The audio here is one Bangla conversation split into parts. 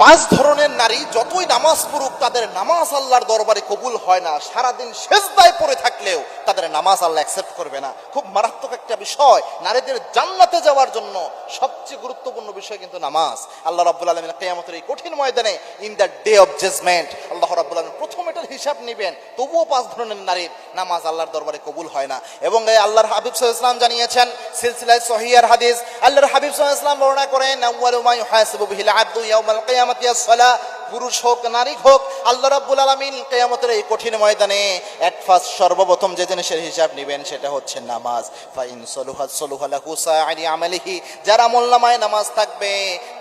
পাঁচ ধরনের নারী যতই নামাজ পড়ুক, তাদের নামাজ আল্লাহর দরবারে কবুল হয় না। সারাদিন শেষদায় পড়ে থাকলেও তাদের নামাজ আল্লাহ অ্যাকসেপ্ট করবে না। খুব মারাত্মক একটা বিষয়। নারীদের জান্নাতে যাওয়ার জন্য সবচেয়ে গুরুত্বপূর্ণ বিষয় কিন্তু নামাজ। আল্লাহ রাব্বুল আলমিন কেয়ামতের এই কঠিন ময়দানে in the day of judgement আল্লাহ রাব্বুল আলমিন প্রথম এটার হিসাব নেবেন। তবুও পাঁচ ধরনের নারীর নামাজ আল্লাহর দরবারে কবুল হয় না। এবং এই আল্লাহর হাবিব আলাইহি ইসলাম জানিয়েছেন, সিলসিলায় সহিয়ার হাদিস, আল্লাহর হাবিব আলাইহি ইসলাম বর্ণনা করেন পুরুষ হোক নারী হোক, আল্লাহ রাব্বুল আলামিন কিয়ামতের এই কঠিন ময়দানে এট ফার্স্ট সর্বপ্রথম যে জিনিসের হিসাব নেবেন সেটা হচ্ছে নামাজ। ফাইন সলুহাত সলুহা লাহু সাআরি আমালিহি, যার আমল নামায় নামাজ থাকবে,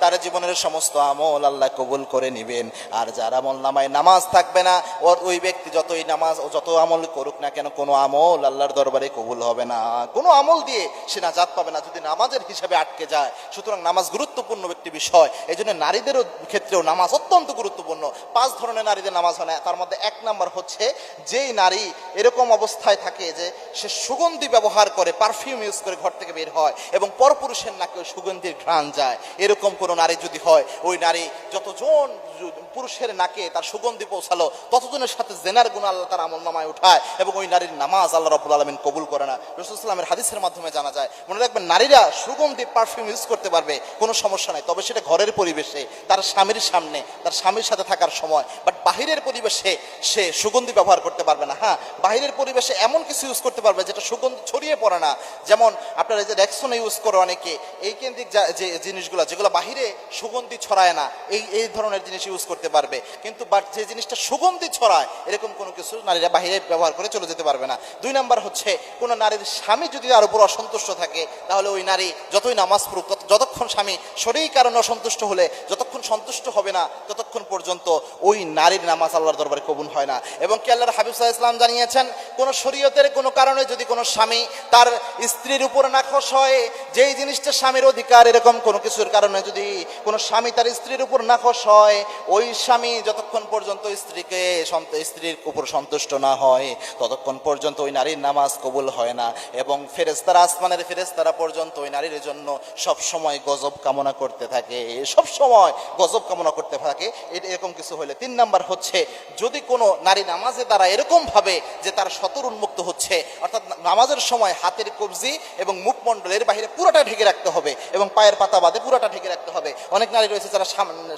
তার জীবনের সমস্ত আমল আল্লাহ কবুল করে নেবেন। আর যার আমল নামায় নামাজ থাকবে না, ওর ওই ব্যক্তি যতই নামাজ ও যত আমল করুক না কেন, কোনো আমল আল্লাহর দরবারে কবুল হবে না। কোনো আমল দিয়ে সে নাজাত পাবে না, যদি নামাজের হিসাবে আটকে যায়। সুতরাং নামাজ গুরুত্বপূর্ণ একটি বিষয়। এই জন্য নারীদেরও ক্ষেত্রেও নামাজ অত্যন্ত গুরুত্বপূর্ণ। পাঁচ ধরনের নারীদের নামাজ হয় না। তার মধ্যে এক নাম্বার হচ্ছে, যেই নারী এরকম অবস্থায় থাকে যে সে সুগন্ধি ব্যবহার করে পারফিউম ইউজ করে ঘর থেকে বের হয় এবং পরপুরুষের নাকে ওই সুগন্ধির ঘ্রাণ যায়। এরকম কোনো নারী যদি হয়, ওই নারী যতজন পুরুষের নাকে তার সুগন্ধি পৌঁছালো, ততজনের সাথে জেনার গুণ আল্লাহ তার আমল নামায় উঠায় এবং ওই নারীর নামাজ আল্লাহ রবুল আলমিন কবুল করে না। রসুলামের হাদিসের মাধ্যমে জানা যায়, মনে রাখবেন নারীরা সুগন্ধি পারফিউম ইউজ করতে পারবে, কোনো সমস্যা নাই। তবে সেটা ঘরের পরিবেশে, তার স্বামীর সামনে, তার স্বামীর সাথে থাকার সময় বাট বাহিরের পরিবেশে সে সুগন্ধি ব্যবহার করতে পারবে না। হ্যাঁ বাহিরের পরিবেশে এমন কিছু ইউজ করতে পারবে যেটা সুগন্ধি ছড়িয়ে পড়ে না। যেমন আপনারা যে রেক্সনে ইউজ করে অনেকে, এই কেন্দ্রিক যা- যে জিনিসগুলো, যেগুলো বাহিরে সুগন্ধি ছড়ায় না, এই এই ধরনের জিনিস ইউজ করতে পারবে। কিন্তু বাট যে জিনিসটা সুগন্ধি ছড়ায়, এরকম কোনো কিছু নারীরা বাহিরে ব্যবহার করে চলে যেতে পারবে না। দুই নাম্বার হচ্ছে, কোনো নারীর স্বামী যদি তার উপর অসন্তুষ্ট থাকে, তাহলে ওই নারী যতই নামাজ পড়ুক যতক্ষণ স্বামী শরীর কারণে অসন্তুষ্ট হলে, যতক্ষণ সন্তুষ্ট হবে না, ততক্ষণ পর্যন্ত ওই নারীর নামাজ আল্লাহর দরবারে কবুল হয় না। এবং কি আল্লাহর হাবিব আলাইহি ইসলাম জানিয়েছেন, কোনো শরীয়তের কোনো কারণে যদি কোনো স্বামী তার স্ত্রীর উপর নাখোশ হয়, যেই জিনিসটা স্বামীর অধিকার এরকম কোনো কিছুর কারণে যদি কোনো স্বামী তার স্ত্রীর উপর নাখোশ হয়, ওই স্বামী যতক্ষণ পর্যন্ত স্ত্রীকে স্ত্রীর উপর সন্তুষ্ট না হয়, ততক্ষণ পর্যন্ত ওই নারীর নামাজ কবুল হয় না। এবং ফেরেস্তারা আসমানের ফেরেস্তারা পর্যন্ত ওই নারীর জন্য সব সময় গজব কামনা করতে থাকে সব সময় গজব কামনা করতে থাকে। এরকম কিছু হলে তিন নাম্বার হচ্ছে, যদি কোনো নারী নামাজে দ্বারা এরকম ভাবে যে তার সতর উন্মুক্ত হচ্ছে, অর্থাৎ নামাজের সময় হাতের কবজি এবং মুখমণ্ডলের বাইরে পুরোটা ঢেকে রাখতে হবে এবং পায়ের পাতা বাদে পুরোটা ঢেকে রাখতে হবে অনেক নারী রয়েছে যারা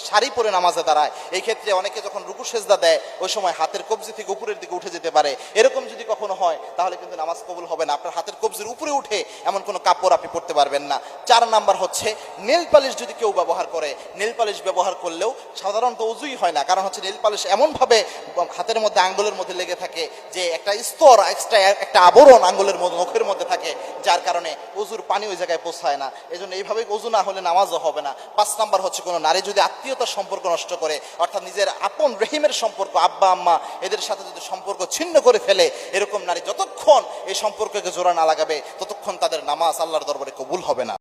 শাড়ি পরে নামাজে দাঁড়ায়। এই ক্ষেত্রে অনেকে যখন রুকু সেজদা দেয়, ওই সময় হাতের কবজি থেকে উপরের দিকে উঠে যেতে পারে। এরকম যদি কখনো হয়, তাহলে কিন্তু নামাজ কবুল হবে না। আপনার হাতের কবজির উপরে উঠে এমন কোনো কাপড় আপনি পরতে পারবেন না। চার নাম্বার হচ্ছে, নেল পালিশ যদি কেউ ব্যবহার করে, নেল পালিশ ব্যবহার করলেও সাধারণত উজুই হয় না। কারণ হচ্ছে নেল পালিশ এমনভাবে হাতের মধ্যে আঙ্গুলের মধ্যে লেগে থাকে যে একটা স্তর এক্সট্রা একটা আবরণ আঙ্গুলের মধ্যে, মুখের মধ্যে থাকে, যার কারণে অজুর পানি ওই জায়গায় পৌঁছায় না। এই জন্য এইভাবে অজু না হলে নামাজও হবে না। পাঁচ নাম্বার হচ্ছে কোনো নারী যদি আত্মীয়তার সম্পর্ক নষ্ট করে, অর্থাৎ নিজের আপন রহিমের সম্পর্ক, আব্বা, আম্মা, এদের সাথে যদি সম্পর্ক ছিন্ন করে ফেলে, এরকম নারী যতক্ষণ এই সম্পর্ককে জোড়া না লাগাবে, ততক্ষণ তাদের নামাজ আল্লাহর দরবারে কবুল হবে না।